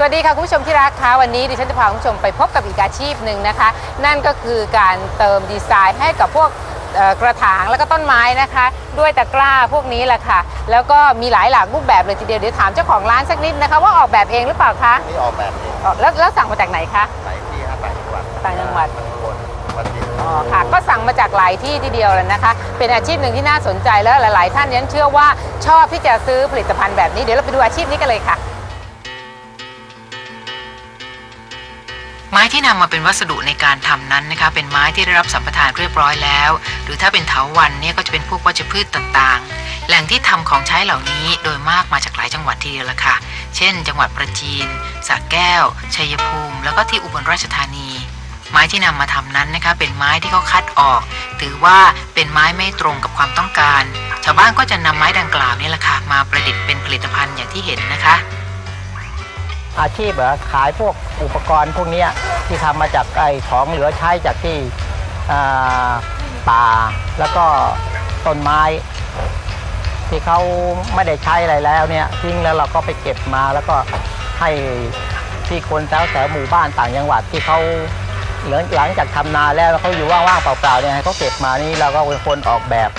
สวัสดีค่ะคุณผู้ชมที่รักคะวันนี้ดิฉันจะพาคุณผู้ชมไปพบกับอีกอาชีพหนึ่งนะคะ นั่นก็คือการเติมดีไซน์ให้กับพวกเอ่อกระถางแล้วก็ต้นไม้นะคะ ด้วยตะกร้าพวกนี้แหละค่ะ แล้วก็มีหลายหลากรูปแบบเลยทีเดียวเดี๋ยวถามเจ้าของร้านสักนิดนะคะ ว่าออกแบบเองหรือเปล่าคะนี่ออกแบบเองอ๋อแล้วแล้วสั่งมาจากไหนคะหลายที่ฮะต่างจังหวัดต่างจังหวัดมันวนวันที่อ๋อค่ะก็สั่งมาจากหลายที่ทีเดียวเลยนะคะ เป็นอาชีพหนึ่งที่น่าสนใจแล้วหลาย ๆ ท่านยันเชื่อว่าชอบที่จะซื้อผลิตภัณฑ์แบบนี้เดี๋ยวเราไปดูอาชีพนี้กันเลยค่ะ ม้ที่นำมาเป็นวัสดุในการทำนั้นนะคะเป็นไม้ที่ได้รับสัมปทานเรียบร้อยแล้ว หรือถ้าเป็นเถาวันเนี่ยก็จะเป็นพวกวัชพืชต่างๆ แหล่งที่ทำของใช้เหล่านี้โดยมากมาจากหลายจังหวัดทีเดียวละค่ะ เช่น จังหวัดประจีนสระแก้ว ชัยภูมิ แล้วก็ที่อุบลราชธานี ไม้ที่นำมาทำนั้นนะคะเป็นไม้ที่เขาคัดออก ถือว่าเป็นไม้ไม่ตรงกับความต้องการ ชาวบ้านก็จะนำไม้ดังกล่าว อาชีพเหรอขายพวกอุปกรณ์พวกนี้ที่ทำมาจากไอ้ของเหลือใช้จากที่ป่าแล้วก็ต้นไม้ ที่เขาไม่ได้ใช้อะไรแล้วเนี่ยทิ้งแล้วเราก็ไปเก็บมาแล้วก็ให้ที่คนแถวแถวหมู่บ้านต่างจังหวัดที่เขาหลังจากทำนาแล้วเขาอยู่ว่างๆเปล่าๆเนี่ยเขาเก็บมานี่เราก็เป็นคนออกแบบ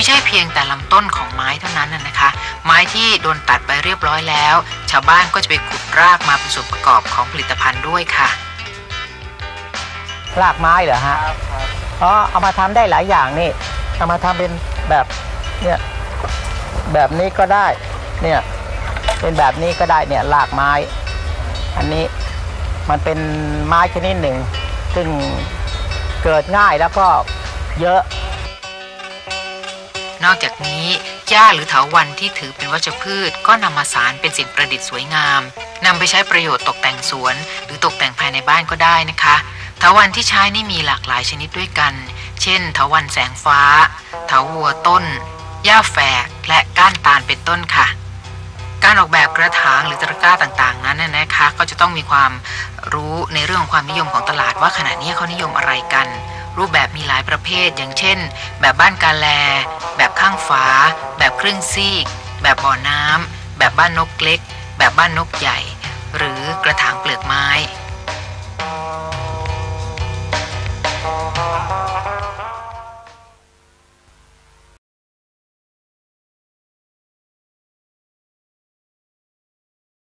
ไม่ใช่เพียงแต่ลำต้นของไม้เท่านั้นนะนะคะ ไม้ที่โดนตัดไปเรียบร้อยแล้ว ชาวบ้านก็จะไปขุดรากมาเป็นส่วนประกอบของผลิตภัณฑ์ด้วยค่ะ รากไม้เหรอฮะอ๋อเอามาทำได้หลายอย่างนี่ เอามาทำเป็นแบบเนี่ยแบบนี้ก็ได้เนี่ยเป็นแบบนี้ก็ได้เนี่ยรากไม้ อันนี้มันเป็นไม้ชนิดหนึ่ง ซึ่งเกิดง่ายแล้วก็เยอะ นอกจากนี้หญ้าหรือเถาวัลย์ที่ถือเป็นวัชพืช ก็นำมาสารเป็นสิ่งประดิษฐ์สวยงามนำไปใช้ประโยชน์ตกแต่งสวน หรือตกแต่งภายในบ้านก็ได้นะคะเถาวัลย์ที่ใช้นี่มีหลากหลายชนิดด้วยกัน เช่นเถาวัลย์แสงฟ้า เถาวัวต้น หญ้าแฝก และก้านตาลเป็นต้นค่ะ การออกแบบกระถางหรือตะกร้าต่างๆ นั้นนะคะ ก็จะต้องมีความรู้ในเรื่องความนิยมของตลาดว่าขณะนี้เขานิยมอะไรกัน รูปแบบมีหลายประเภท อย่างเช่น แบบบ้านกาแล แบบข้างฝา แบบครึ่งซีก แบบบ่อน้ำแบบบ้านนกเล็ก แบบบ้านนกใหญ่ หรือกระถางเปลือกไม้